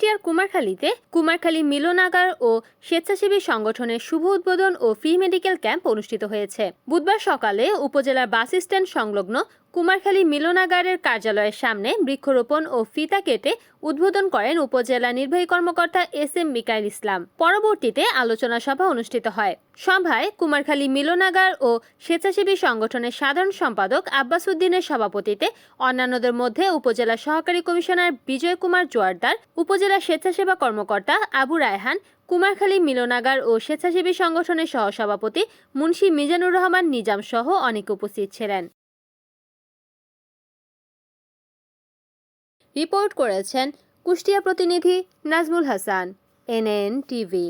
কুষ্টিয়ার কুমারখালীতে কুমারখালী মিলনাগার ও স্বেচ্ছাসেবী সংগঠনের শুভ উদ্বোধন ও ফ্রি মেডিকেল ক্যাম্প অনুষ্ঠিত হয়েছে। বুধবার সকালে উপজেলার বাস স্ট্যান্ড সংলগ্ন কুমারখালী মিলনাগারের কার্যালয়ের সামনে বৃক্ষরোপণ ও ফিতা কেটে উদ্বোধন করেন উপজেলা নির্বাহী কর্মকর্তা এস এম মিকাইল ইসলাম। পরবর্তীতে আলোচনা সভা অনুষ্ঠিত হয়। সভায় কুমারখালী মিলনাগার ও স্বেচ্ছাসেবী সংগঠনের সাধারণ সম্পাদক আব্বাস উদ্দিনের সভাপতিতে অন্যান্যদের মধ্যে উপজেলা সহকারী কমিশনার বিজয় কুমার জোয়ারদার, উপজেলা স্বেচ্ছাসেবা কর্মকর্তা আবু রায়হান, কুমারখালী মিলনাগার ও স্বেচ্ছাসেবী সংগঠনের সহসভাপতি মুন্সী মিজানুর রহমান নিজাম সহ অনেকে উপস্থিত ছিলেন। রিপোর্ট করেছেন কুষ্টিয়া প্রতিনিধি নাজমুল হাসান এনএন টিভি।